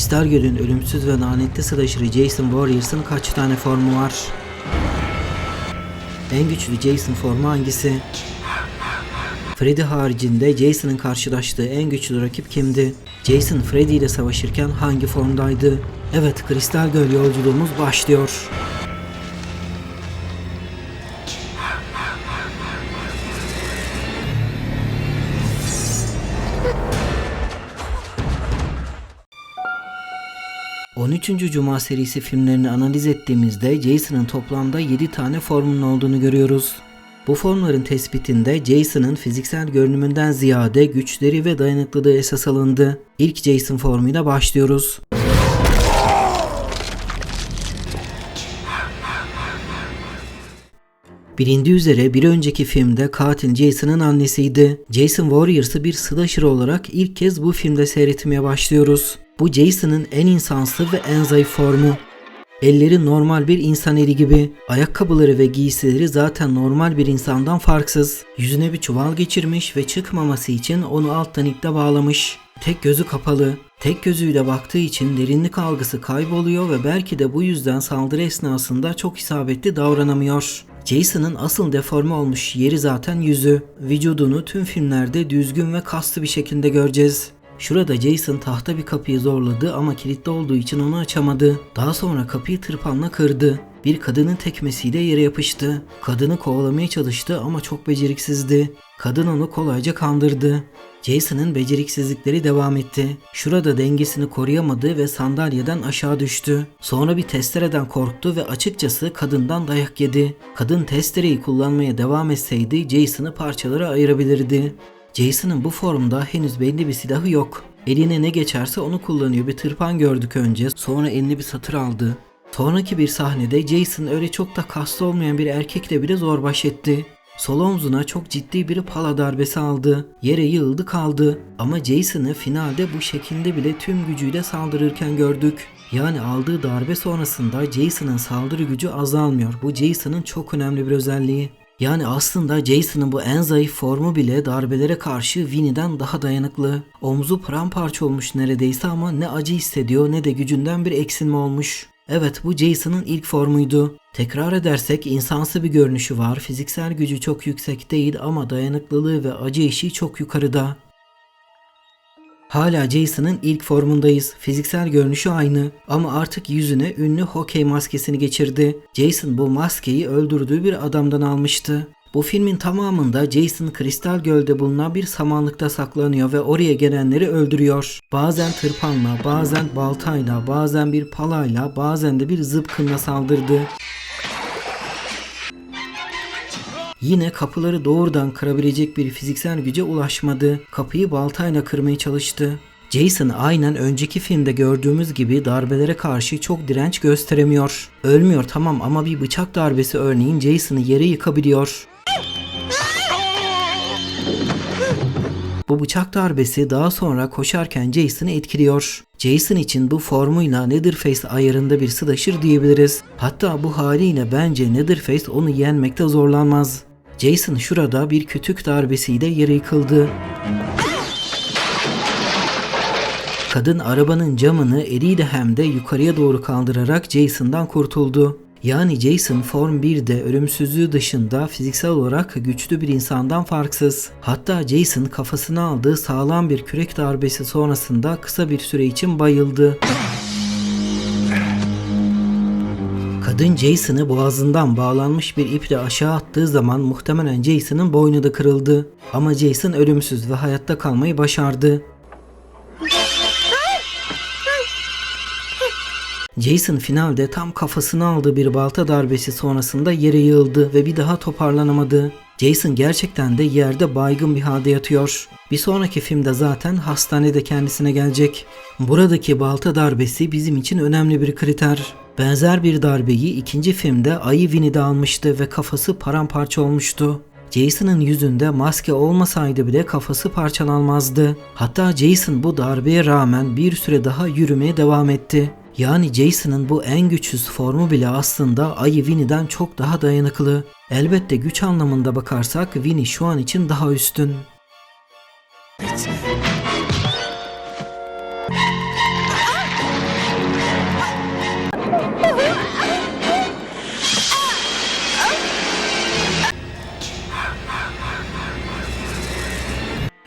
Kristal Göl'ün ölümsüz ve lanetli slasher'ı Jason Warriors'ın kaç tane formu var? En güçlü Jason formu hangisi? Freddy haricinde Jason'ın karşılaştığı en güçlü rakip kimdi? Jason Freddy ile savaşırken hangi formdaydı? Evet, Kristal Göl yolculuğumuz başlıyor. ...13. Cuma serisi filmlerini analiz ettiğimizde Jason'ın toplamda 7 tane formunun olduğunu görüyoruz. Bu formların tespitinde Jason'ın fiziksel görünümünden ziyade güçleri ve dayanıklılığı esas alındı. İlk Jason formuyla başlıyoruz. Bilindiği üzere bir önceki filmde katil Jason'ın annesiydi. Jason Warriors'ı bir slasher olarak ilk kez bu filmde seyretmeye başlıyoruz. Bu Jason'ın en insansı ve en zayıf formu. Elleri normal bir insan eli gibi. Ayakkabıları ve giysileri zaten normal bir insandan farksız. Yüzüne bir çuval geçirmiş ve çıkmaması için onu alttan iple bağlamış. Tek gözü kapalı. Tek gözüyle baktığı için derinlik algısı kayboluyor ve belki de bu yüzden saldırı esnasında çok isabetli davranamıyor. Jason'ın asıl deforme olmuş yeri zaten yüzü. Vücudunu tüm filmlerde düzgün ve kaslı bir şekilde göreceğiz. Şurada Jason tahta bir kapıyı zorladı ama kilitli olduğu için onu açamadı. Daha sonra kapıyı tırpanla kırdı. Bir kadının tekmesiyle yere yapıştı. Kadını kovalamaya çalıştı ama çok beceriksizdi. Kadın onu kolayca kandırdı. Jason'ın beceriksizlikleri devam etti. Şurada dengesini koruyamadı ve sandalyeden aşağı düştü. Sonra bir testereden korktu ve açıkçası kadından dayak yedi. Kadın testereyi kullanmaya devam etseydi Jason'ı parçalara ayırabilirdi. Jason'ın bu formda henüz belli bir silahı yok. Eline ne geçerse onu kullanıyor. Bir tırpan gördük önce. Sonra eline bir satır aldı. Sonraki bir sahnede Jason öyle çok da kaslı olmayan bir erkekle bile zor baş etti. Sol omzuna çok ciddi bir pala darbesi aldı. Yere yığıldı kaldı. Ama Jason'ı finalde bu şekilde bile tüm gücüyle saldırırken gördük. Yani aldığı darbe sonrasında Jason'ın saldırı gücü azalmıyor. Bu Jason'ın çok önemli bir özelliği. Yani aslında Jason'ın bu en zayıf formu bile darbelere karşı Winnie'den daha dayanıklı. Omzu paramparça olmuş neredeyse ama ne acı hissediyor ne de gücünden bir eksilme olmuş. Evet bu Jason'ın ilk formuydu. Tekrar edersek insansı bir görünüşü var. Fiziksel gücü çok yüksek değil ama dayanıklılığı ve acı eşiği çok yukarıda. Hala Jason'ın ilk formundayız. Fiziksel görünüşü aynı ama artık yüzüne ünlü hokey maskesini geçirdi. Jason bu maskeyi öldürdüğü bir adamdan almıştı. Bu filmin tamamında Jason Kristal Göl'de bulunan bir samanlıkta saklanıyor ve oraya gelenleri öldürüyor. Bazen tırpanla, bazen baltayla, bazen bir palayla, bazen de bir zıpkınla saldırdı. Yine kapıları doğrudan kırabilecek bir fiziksel güce ulaşmadı. Kapıyı baltayla kırmaya çalıştı. Jason aynen önceki filmde gördüğümüz gibi darbelere karşı çok direnç gösteremiyor. Ölmüyor tamam ama bir bıçak darbesi örneğin Jason'ı yere yıkabiliyor. Bu bıçak darbesi daha sonra koşarken Jason'ı etkiliyor. Jason için bu formuyla Netherface ayarında bir slasher diyebiliriz. Hatta bu haliyle bence Netherface onu yenmekte zorlanmaz. Jason şurada bir kütük darbesiyle yere yıkıldı. Kadın arabanın camını eliyle hem de yukarıya doğru kaldırarak Jason'dan kurtuldu. Yani Jason Form 1'de ölümsüzlüğü dışında fiziksel olarak güçlü bir insandan farksız. Hatta Jason kafasına aldığı sağlam bir kürek darbesi sonrasında kısa bir süre için bayıldı. Kadın Jason'ı boğazından bağlanmış bir iple aşağı attığı zaman muhtemelen Jason'ın boynu da kırıldı. Ama Jason ölümsüz ve hayatta kalmayı başardı. Jason finalde tam kafasına aldığı bir balta darbesi sonrasında yere yığıldı ve bir daha toparlanamadı. Jason gerçekten de yerde baygın bir halde yatıyor. Bir sonraki filmde zaten hastanede kendisine gelecek. Buradaki balta darbesi bizim için önemli bir kriter. Benzer bir darbeyi ikinci filmde Ayı Winnie'de almıştı ve kafası paramparça olmuştu. Jason'ın yüzünde maske olmasaydı bile kafası parçalanmazdı. Hatta Jason bu darbeye rağmen bir süre daha yürümeye devam etti. Yani Jason'ın bu en güçsüz formu bile aslında Ayı Winnie'den çok daha dayanıklı. Elbette güç anlamında bakarsak Winnie şu an için daha üstün.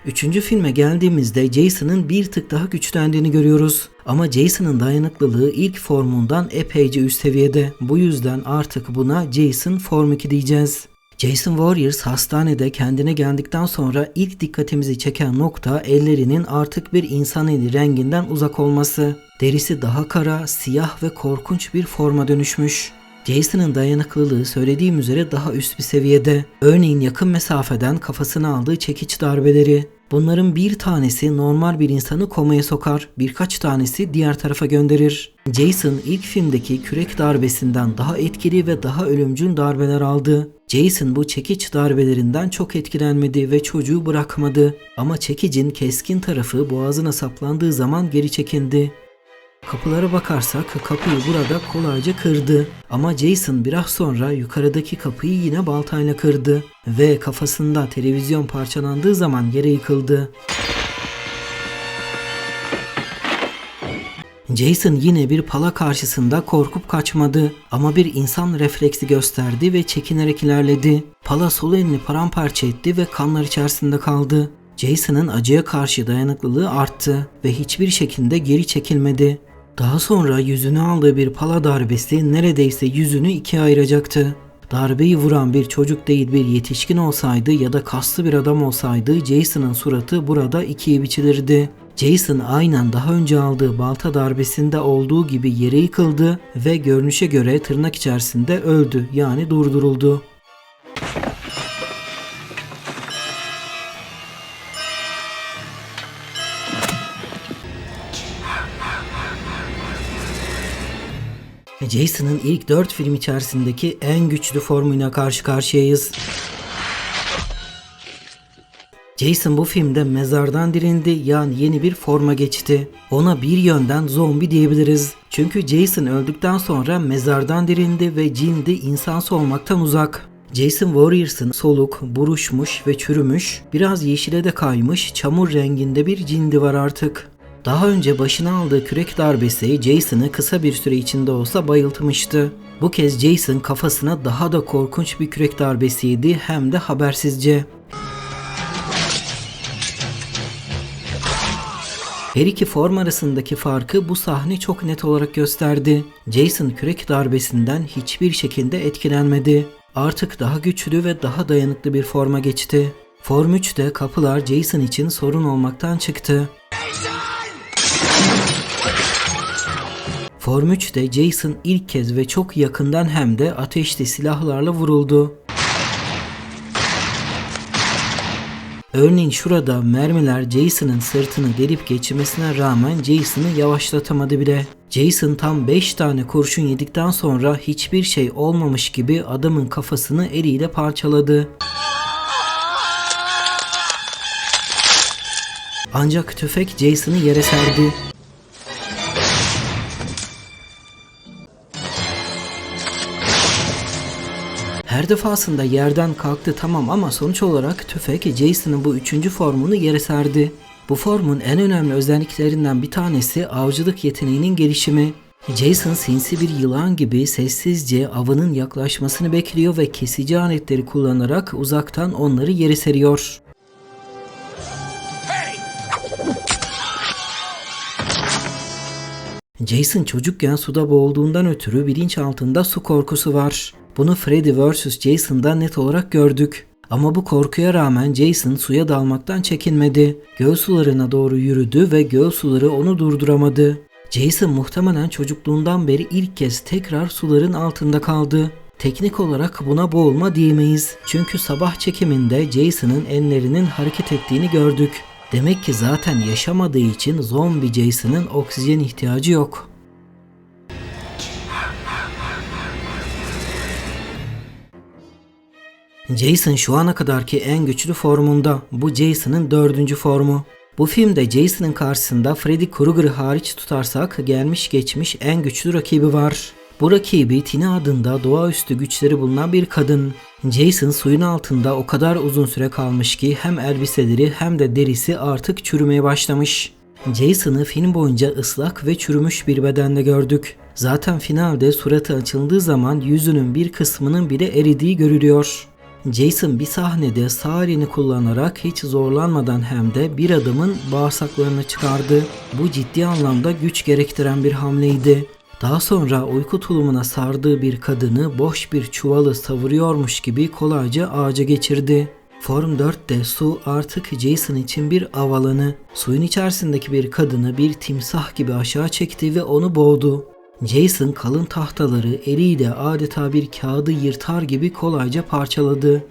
Üçüncü filme geldiğimizde Jason'ın bir tık daha güçlendiğini görüyoruz. Ama Jason'ın dayanıklılığı ilk formundan epeyce üst seviyede. Bu yüzden artık buna Jason Form 2 diyeceğiz. Jason Warriors hastanede kendine geldikten sonra ilk dikkatimizi çeken nokta ellerinin artık bir insan eli renginden uzak olması. Derisi daha kara, siyah ve korkunç bir forma dönüşmüş. Jason'ın dayanıklılığı söylediğim üzere daha üst bir seviyede. Örneğin yakın mesafeden kafasına aldığı çekiç darbeleri. Bunların bir tanesi normal bir insanı komaya sokar, birkaç tanesi diğer tarafa gönderir. Jason ilk filmdeki kürek darbesinden daha etkili ve daha ölümcül darbeler aldı. Jason bu çekiç darbelerinden çok etkilenmedi ve çocuğu bırakmadı. Ama çekicin keskin tarafı boğazına saplandığı zaman geri çekindi. Kapılara bakarsak kapıyı burada kolayca kırdı. Ama Jason biraz sonra yukarıdaki kapıyı yine baltayla kırdı ve kafasında televizyon parçalandığı zaman yere yıkıldı. Jason yine bir pala karşısında korkup kaçmadı ama bir insan refleksi gösterdi ve çekinerek ilerledi. Pala sol elini paramparça etti ve kanlar içerisinde kaldı. Jason'ın acıya karşı dayanıklılığı arttı ve hiçbir şekilde geri çekilmedi. Daha sonra yüzüne aldığı bir pala darbesi neredeyse yüzünü ikiye ayıracaktı. Darbeyi vuran bir çocuk değil bir yetişkin olsaydı ya da kaslı bir adam olsaydı Jason'ın suratı burada ikiye biçilirdi. Jason aynen daha önce aldığı balta darbesinde olduğu gibi yere yıkıldı ve görünüşe göre tırnak içerisinde öldü yani durduruldu. Jason'ın ilk 4 film içerisindeki en güçlü formuyla karşı karşıyayız. Jason bu filmde mezardan dirindi yani yeni bir forma geçti. Ona bir yönden zombi diyebiliriz. Çünkü Jason öldükten sonra mezardan dirindi ve cindi insansı olmaktan uzak. Jason Warriors'ın soluk, buruşmuş ve çürümüş, biraz yeşile de kaymış, çamur renginde bir cindi var artık. Daha önce başına aldığı kürek darbesi Jason'ı kısa bir süre içinde olsa bayıltmıştı. Bu kez Jason kafasına daha da korkunç bir kürek darbesiydi hem de habersizce. Her iki form arasındaki farkı bu sahne çok net olarak gösterdi. Jason kürek darbesinden hiçbir şekilde etkilenmedi. Artık daha güçlü ve daha dayanıklı bir forma geçti. Form 3'te kapılar Jason için sorun olmaktan çıktı. Form 3'te Jason ilk kez ve çok yakından hem de ateşli silahlarla vuruldu. Örneğin şurada mermiler Jason'ın sırtını delip geçirmesine rağmen Jason'ı yavaşlatamadı bile. Jason tam 5 tane kurşun yedikten sonra hiçbir şey olmamış gibi adamın kafasını eliyle parçaladı. Ancak tüfek Jason'ı yere serdi. Her defasında yerden kalktı tamam ama sonuç olarak tüfek Jason'ın bu üçüncü formunu yere serdi. Bu formun en önemli özelliklerinden bir tanesi avcılık yeteneğinin gelişimi. Jason sinsi bir yılan gibi sessizce avının yaklaşmasını bekliyor ve kesici aletleri kullanarak uzaktan onları yere seriyor. Jason çocukken suda boğulduğundan ötürü bilinç altında su korkusu var. Bunu Freddy vs. Jason'da net olarak gördük. Ama bu korkuya rağmen Jason suya dalmaktan çekinmedi. Göl sularına doğru yürüdü ve göl suları onu durduramadı. Jason muhtemelen çocukluğundan beri ilk kez tekrar suların altında kaldı. Teknik olarak buna boğulma diyemeyiz. Çünkü sabah çekiminde Jason'ın enlerinin hareket ettiğini gördük. Demek ki zaten yaşamadığı için zombi Jason'ın oksijen ihtiyacı yok. Jason şu ana kadarki en güçlü formunda. Bu Jason'ın dördüncü formu. Bu filmde Jason'ın karşısında Freddy Krueger'ı hariç tutarsak gelmiş geçmiş en güçlü rakibi var. Bu rakibi Tina adında doğaüstü güçleri bulunan bir kadın. Jason suyun altında o kadar uzun süre kalmış ki hem elbiseleri hem de derisi artık çürümeye başlamış. Jason'ı film boyunca ıslak ve çürümüş bir bedende gördük. Zaten finalde suratı açıldığı zaman yüzünün bir kısmının bile eridiği görülüyor. Jason bir sahnede sağ kullanarak hiç zorlanmadan hem de bir adamın bağırsaklarını çıkardı. Bu ciddi anlamda güç gerektiren bir hamleydi. Daha sonra uyku tulumuna sardığı bir kadını boş bir çuvalı savuruyormuş gibi kolayca ağaca geçirdi. Form 4'te su artık Jason için bir av alanı. Suyun içerisindeki bir kadını bir timsah gibi aşağı çekti ve onu boğdu. Jason kalın tahtaları eliyle adeta bir kağıdı yırtar gibi kolayca parçaladı.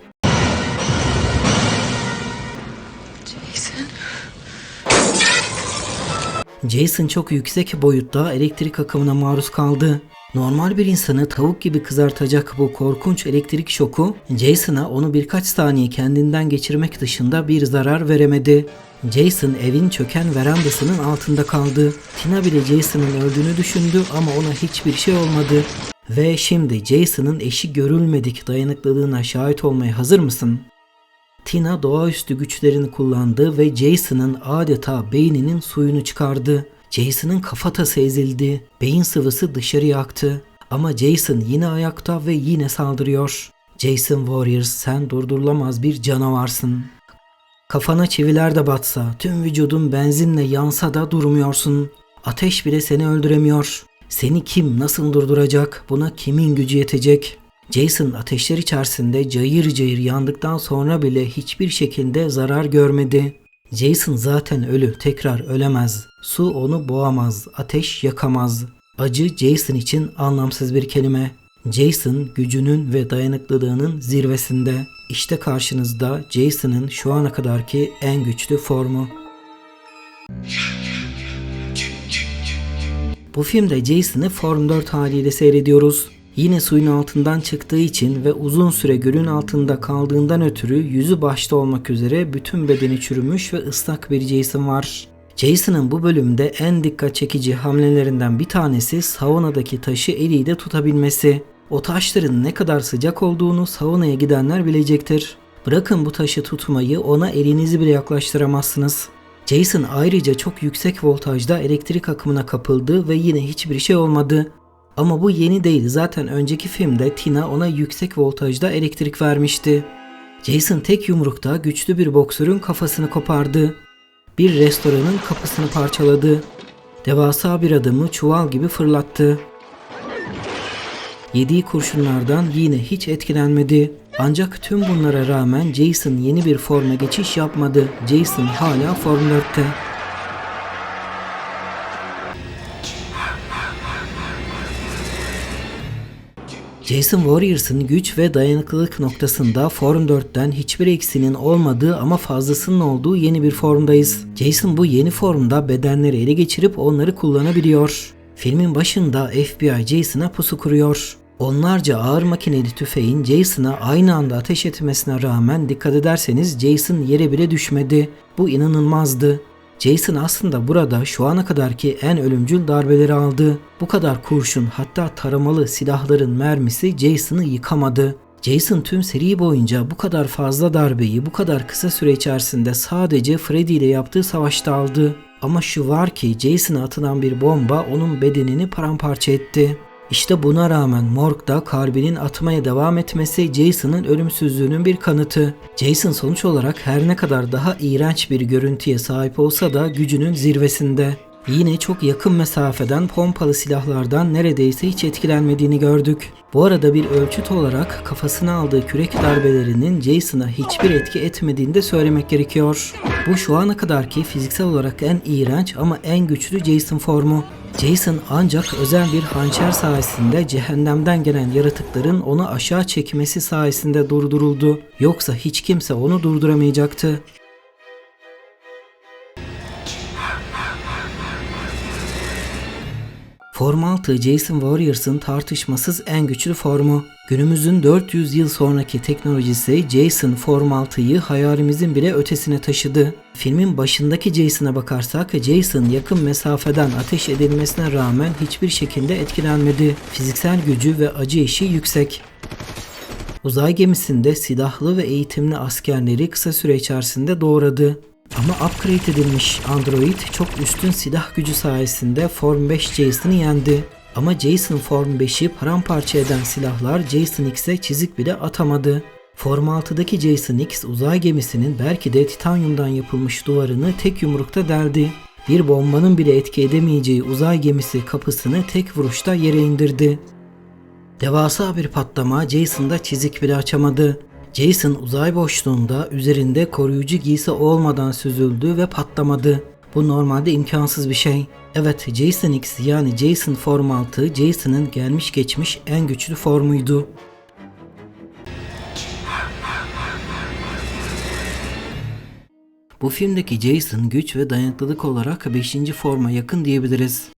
Jason. Jason çok yüksek boyutta elektrik akımına maruz kaldı. Normal bir insanı tavuk gibi kızartacak bu korkunç elektrik şoku Jason'a onu birkaç saniye kendinden geçirmek dışında bir zarar veremedi. Jason evin çöken verandasının altında kaldı. Tina bile Jason'ın öldüğünü düşündü ama ona hiçbir şey olmadı. Ve şimdi Jason'ın eşi görülmedik dayanıklılığına şahit olmaya hazır mısın? Tina doğaüstü güçlerini kullandı ve Jason'ın adeta beyninin suyunu çıkardı. Jason'ın kafatası ezildi. Beyin sıvısı dışarıya aktı. Ama Jason yine ayakta ve yine saldırıyor. Jason Warriors sen durdurulamaz bir canavarsın. Kafana çiviler de batsa, tüm vücudun benzinle yansa da durmuyorsun. Ateş bile seni öldüremiyor. Seni kim nasıl durduracak? Buna kimin gücü yetecek? Jason ateşler içerisinde cayır cayır yandıktan sonra bile hiçbir şekilde zarar görmedi. Jason zaten ölü, tekrar ölemez. Su onu boğamaz, ateş yakamaz. Acı Jason için anlamsız bir kelime. Jason gücünün ve dayanıklılığının zirvesinde. İşte karşınızda Jason'ın şu ana kadarki en güçlü formu. Bu filmde Jason'ı Form 4 haliyle seyrediyoruz. Yine suyun altından çıktığı için ve uzun süre gölün altında kaldığından ötürü yüzü başta olmak üzere bütün bedeni çürümüş ve ıslak bir Jason var. Jason'ın bu bölümde en dikkat çekici hamlelerinden bir tanesi saunadaki taşı eliyle tutabilmesi. O taşların ne kadar sıcak olduğunu saunaya gidenler bilecektir. Bırakın bu taşı tutmayı ona elinizi bile yaklaştıramazsınız. Jason ayrıca çok yüksek voltajda elektrik akımına kapıldı ve yine hiçbir şey olmadı. Ama bu yeni değil. Zaten önceki filmde Tina ona yüksek voltajda elektrik vermişti. Jason tek yumrukta güçlü bir boksörün kafasını kopardı. Bir restoranın kapısını parçaladı. Devasa bir adamı çuval gibi fırlattı. Yediği kurşunlardan yine hiç etkilenmedi. Ancak tüm bunlara rağmen Jason yeni bir forma geçiş yapmadı. Jason hala Form 4'te. Jason Warriors'ın güç ve dayanıklılık noktasında Form 4'ten hiçbir eksinin olmadığı ama fazlasının olduğu yeni bir formdayız. Jason bu yeni formda bedenleri ele geçirip onları kullanabiliyor. Filmin başında FBI Jason'a pusu kuruyor. Onlarca ağır makineli tüfeğin Jason'a aynı anda ateş etmesine rağmen dikkat ederseniz Jason yere bile düşmedi. Bu inanılmazdı. Jason aslında burada şu ana kadarki en ölümcül darbeleri aldı. Bu kadar kurşun hatta taramalı silahların mermisi Jason'ı yıkamadı. Jason tüm seri boyunca bu kadar fazla darbeyi bu kadar kısa süre içerisinde sadece Freddy ile yaptığı savaşta aldı. Ama şu var ki Jason'a atılan bir bomba onun bedenini paramparça etti. İşte buna rağmen morgda kalbinin atmaya devam etmesi Jason'ın ölümsüzlüğünün bir kanıtı. Jason sonuç olarak her ne kadar daha iğrenç bir görüntüye sahip olsa da gücünün zirvesinde. Yine çok yakın mesafeden pompalı silahlardan neredeyse hiç etkilenmediğini gördük. Bu arada bir ölçüt olarak kafasına aldığı kürek darbelerinin Jason'a hiçbir etki etmediğini de söylemek gerekiyor. Bu şu ana kadarki fiziksel olarak en iğrenç ama en güçlü Jason formu. Jason ancak özel bir hançer sayesinde cehennemden gelen yaratıkların onu aşağı çekmesi sayesinde durduruldu. Yoksa hiç kimse onu durduramayacaktı. Form 6 Jason Warriors'ın tartışmasız en güçlü formu. Günümüzün 400 yıl sonraki teknolojisi Jason Form 6'yı hayalimizin bile ötesine taşıdı. Filmin başındaki Jason'a bakarsak Jason yakın mesafeden ateş edilmesine rağmen hiçbir şekilde etkilenmedi. Fiziksel gücü ve acı eşiği yüksek. Uzay gemisinde silahlı ve eğitimli askerleri kısa süre içerisinde doğradı. Ama upgrade edilmiş Android çok üstün silah gücü sayesinde Form 5 Jason'ı yendi. Ama Jason Form 5'i paramparça eden silahlar Jason X'e çizik bile atamadı. Form 6'daki Jason X uzay gemisinin belki de titanyumdan yapılmış duvarını tek yumrukta deldi. Bir bombanın bile etki edemeyeceği uzay gemisi kapısını tek vuruşta yere indirdi. Devasa bir patlama Jason'da çizik bile açamadı. Jason uzay boşluğunda üzerinde koruyucu giysi olmadan süzüldü ve patlamadı. Bu normalde imkansız bir şey. Evet Jason X yani Jason Form 6 Jason'ın gelmiş geçmiş en güçlü formuydu. Bu filmdeki Jason güç ve dayanıklılık olarak 5. forma yakın diyebiliriz.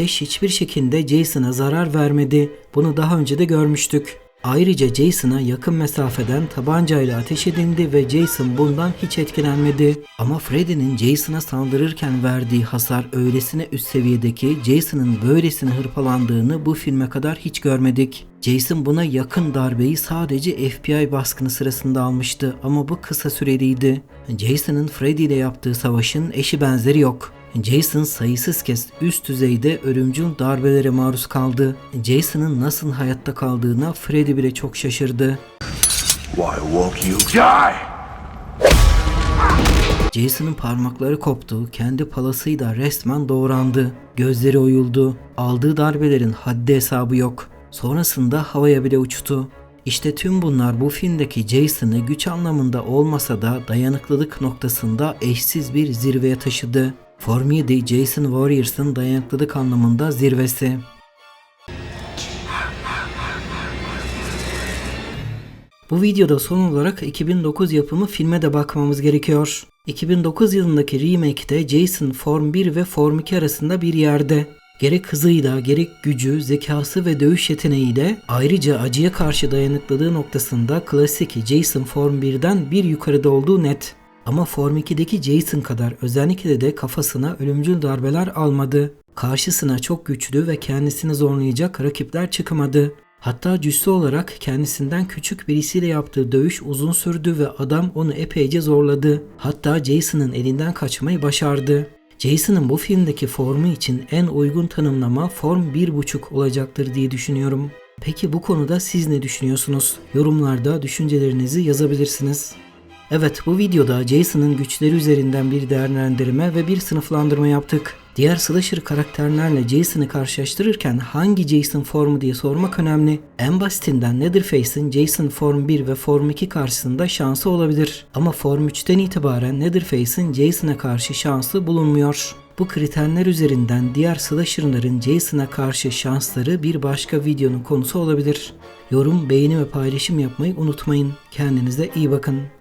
Ateş hiçbir şekilde Jason'a zarar vermedi. Bunu daha önce de görmüştük. Ayrıca Jason'a yakın mesafeden tabancayla ateş edildi ve Jason bundan hiç etkilenmedi. Ama Freddy'nin Jason'a saldırırken verdiği hasar öylesine üst seviyedeki Jason'ın böylesine hırpalandığını bu filme kadar hiç görmedik. Jason buna yakın darbeyi sadece FBI baskını sırasında almıştı ama bu kısa süreliydi. Jason'ın Freddy ile yaptığı savaşın eşi benzeri yok. Jason sayısız kez üst düzeyde ölümcül darbelere maruz kaldı. Jason'ın nasıl hayatta kaldığına Freddy bile çok şaşırdı. Why won't you die? Jason'ın parmakları koptu, kendi palasıyla resmen doğrandı. Gözleri oyuldu. Aldığı darbelerin haddi hesabı yok. Sonrasında havaya bile uçtu. İşte tüm bunlar bu filmdeki Jason'ı güç anlamında olmasa da dayanıklılık noktasında eşsiz bir zirveye taşıdı. Form 7 Jason Warriors'ın dayanıklılık anlamında zirvesi. Bu videoda son olarak 2009 yapımı filme de bakmamız gerekiyor. 2009 yılındaki remake'de Jason Form 1 ve Form 2 arasında bir yerde. Gerek hızıyla, gerek gücü, zekası ve dövüş yeteneğiyle ayrıca acıya karşı dayanıklılığı noktasında klasik Jason Form 1'den bir yukarıda olduğu net. Ama Form 2'deki Jason kadar özellikle de kafasına ölümcül darbeler almadı. Karşısına çok güçlü ve kendisini zorlayacak rakipler çıkmadı. Hatta cüssü olarak kendisinden küçük birisiyle yaptığı dövüş uzun sürdü ve adam onu epeyce zorladı. Hatta Jason'ın elinden kaçmayı başardı. Jason'ın bu filmdeki formu için en uygun tanımlama form 1.5 olacaktır diye düşünüyorum. Peki bu konuda siz ne düşünüyorsunuz? Yorumlarda düşüncelerinizi yazabilirsiniz. Evet bu videoda Jason'ın güçleri üzerinden bir değerlendirme ve bir sınıflandırma yaptık. Diğer slasher karakterlerle Jason'ı karşılaştırırken hangi Jason formu diye sormak önemli. En basitinden Leatherface'in Jason Form 1 ve Form 2 karşısında şansı olabilir. Ama Form 3'ten itibaren Leatherface'in Jason'a karşı şansı bulunmuyor. Bu kriterler üzerinden diğer slasher'ların Jason'a karşı şansları bir başka videonun konusu olabilir. Yorum, beğeni ve paylaşım yapmayı unutmayın. Kendinize iyi bakın.